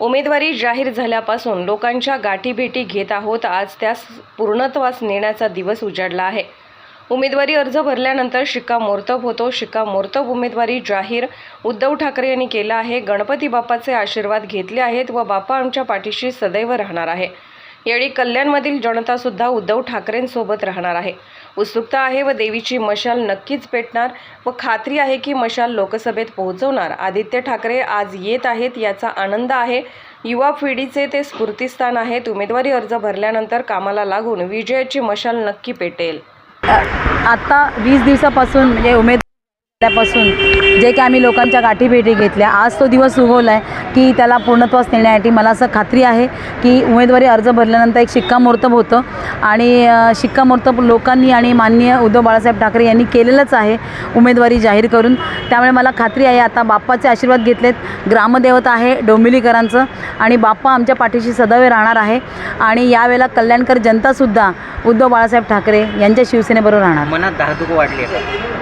उमेदवारी जाहीर झाल्यापासून लोकांच्या गाठीभेटी घेत आहोत. आज त्यास पूर्णत्वास नेण्याचा दिवस उजाडला आहे. उमेदवारी अर्ज भरल्यानंतर शिक्कामोर्तब होतो. शिक्कामोर्तब उमेदवारी जाहीर उद्धव ठाकरे यांनी केला आहे. गणपती बाप्पाचे आशीर्वाद घेतले आहेत व बाप्पा आमच्या पाठीशी सदैव राहणार आहे. यावेळी कल्याणमधील जनतासुद्धा उद्धव ठाकरेंसोबत राहणार आहे. उत्सुकता आहे व देवीची मशाल नक्कीच पेटणार व खात्री आहे की मशाल लोकसभेत पोहोचवणार. आदित्य ठाकरे आज येत आहेत याचा आनंद आहे. युवा पिढीचे ते स्फूर्तीस्थान आहेत. उमेदवारी अर्ज भरल्यानंतर कामाला लागून विजयाची मशाल नक्की पेटेल. आत्ता वीस दिवसापासून म्हणजे त्यापासून जे की आम्ही लोकांच्या गाठीभेटी घेतल्या. आज तो दिवस उगवला आहे की त्याला पूर्णत्वास नेण्यासाठी मला असं खात्री आहे की उमेदवारी अर्ज भरल्यानंतर एक शिक्कामोर्तब होतं. आणि शिक्कामोर्तब लोकांनी आणि माननीय उद्धव बाळासाहेब ठाकरे यांनी केलेलंच आहे उमेदवारी जाहीर करून. त्यामुळे मला खात्री आहे आता बाप्पाचे आशीर्वाद घेतलेत. ग्रामदेवता आहे डोंबिवलीकरांचं आणि बाप्पा आमच्या पाठीशी सदैव राहणार आहे. आणि यावेळेला कल्याणकर जनतासुद्धा उद्धव बाळासाहेब ठाकरे यांच्या शिवसेनेबरोबर राहणार. मनात वाढली आहे.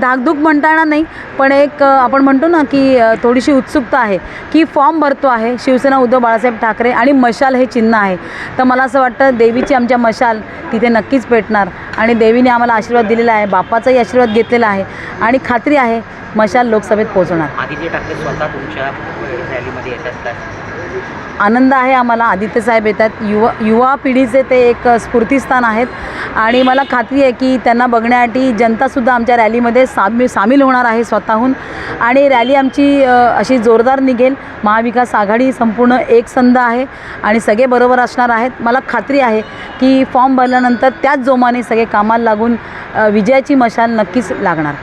धाकधूक म्हणता येणार नाही पण एक आपण म्हणतो ना की थोडीशी उत्सुकता आहे की फॉर्म भरतो आहे शिवसेना उद्धव बाळासाहेब ठाकरे आणि मशाल हे चिन्ह आहे. तर मला असं वाटतं देवीची आमच्या मशाल तिथे नक्कीच पेटणार आणि देवीने आम्हाला आशीर्वाद दिलेला आहे बाप्पाचाही आशीर्वाद घेतलेला आहे आणि खात्री आहे मशाल लोकसभेत पोहोचणार. आदित्य ठाकरे स्वतः तुमच्या रॅलीमध्ये येत असतात आनंद आहे आम्हाला. आदित्यसाहेब येतात. युवा युवा पिढीचे ते एक स्फूर्तीस्थान आहेत. आणि मला खात्री आहे की त्यांना बघण्यासाठी जनतासुद्धा आमच्या रॅलीमध्ये सामी सामील होणार आहे स्वतःहून. आणि रॅली आमची अशी जोरदार निघेल. महाविकास आघाडी संपूर्ण एकसंध आहे आणि सगळे बरोबर असणार आहेत. मला खात्री आहे की फॉर्म भरल्यानंतर त्याच जोमाने सगळे कामाला लागून विजयाची मशाल नक्कीच लागणार.